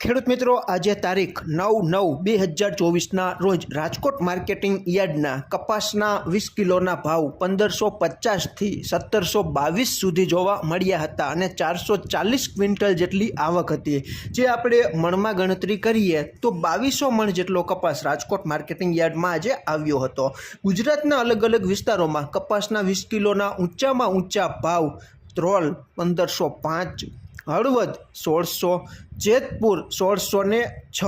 ખેડૂત મિત્રો, આજે તારીખ નવ નવ બે હજાર ચોવીસના રોજ રાજકોટ માર્કેટિંગ યાર્ડના કપાસના વીસ કિલોના ભાવ પંદરસો પચાસથી સત્તરસો બાવીસ સુધી જોવા મળ્યા હતા અને ચારસો ચાલીસ ક્વિન્ટલ જેટલી આવક હતી. જે આપણે મણમાં ગણતરી કરીએ તો બાવીસો મણ જેટલો કપાસ રાજકોટ માર્કેટિંગ યાર્ડમાં આજે આવ્યો હતો. ગુજરાતના અલગ અલગ વિસ્તારોમાં કપાસના વીસ કિલોના ઊંચામાં ઊંચા ભાવ ત્રોલ પંદરસો પાંચ હળવદ સોળસો, જેતપુર સોળસો ને છ.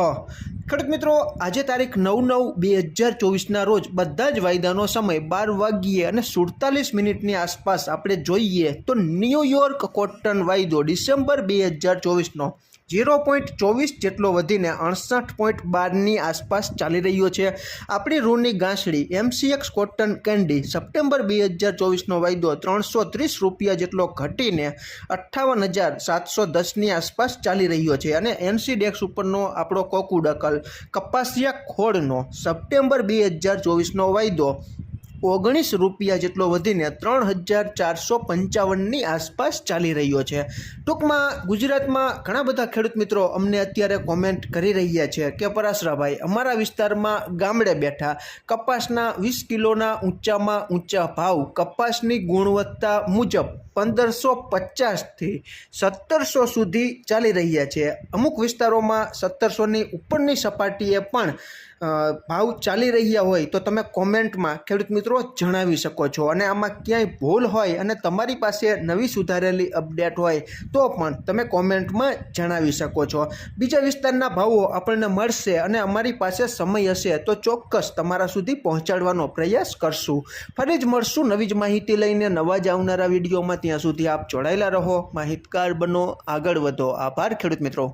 ખેડૂત મિત્રો, આજે તારીખ નવ નવ બે હજાર ચોવીસના રોજ બધા જ વાયદાનો સમય બાર વાગ્યે અને સુડતાલીસ મિનિટની આસપાસ આપણે જોઈએ તો ન્યૂયોર્ક કોટન વાયદો ડિસેમ્બર બે હજાર ચોવીસનો ઝીરો પોઈન્ટ ચોવીસ જેટલો વધીને અડસઠ પોઈન્ટ બારની આસપાસ ચાલી રહ્યો છે. આપણી રૂની ગાંસડી એમસીએક્સ કોટન કેન્ડી સપ્ટેમ્બર બે હજાર ચોવીસનો વાયદો ત્રણસો ત્રીસ રૂપિયા જેટલો ઘટીને અઠ્ઠાવન હજાર સાતસો દસની આસપાસ ચાલી રહ્યો છે અને એનસી ડેક્સ ઉપરનો આપણો કોકુડકલ કપાસિયા ખોળનો સપ્ટેમ્બર બે હજાર ચોવીસનો વાયદો ઓગણીસ રૂપિયા જેટલો વધીને ત્રણ હજાર ચારસો પંચાવનની આસપાસ ચાલી રહ્યો છે. ટૂંકમાં ગુજરાતમાં ઘણા બધા ખેડૂત મિત્રો અમને અત્યારે કોમેન્ટ કરી રહ્યા છે કે પરાશરાભાઈ, અમારા વિસ્તારમાં ગામડે બેઠા કપાસના વીસ કિલોના ઊંચામાં ઊંચા ભાવ કપાસની ગુણવત્તા મુજબ પંદરસો પચાસથી સત્તરસો સુધી ચાલી રહ્યા છે. અમુક વિસ્તારોમાં સત્તરસોની ઉપરની સપાટીએ પણ ભાવ ચાલી રહ્યા હોય તો તમે કોમેન્ટમાં ખેડૂત મિત્રો જણાવી શકો છો. અને આમાં ક્યાંય ભૂલ હોય અને તમારી પાસે નવી સુધારેલી અપડેટ હોય તો પણ તમે કોમેન્ટમાં જણાવી શકો છો. બીજા વિસ્તારના ભાવો આપણને મળશે અને અમારી પાસે સમય હશે તો ચોક્કસ તમારા સુધી પહોંચાડવાનો પ્રયાસ કરશું. ફરી જ મળશું નવી જ માહિતી લઈને નવા જ આવનારા વિડીયોમાં ત્યાં સુધી આપ જોડાયેલા રહો. માહિતગાર બનો. આગળ વધો. આભાર ખેડૂત મિત્રો.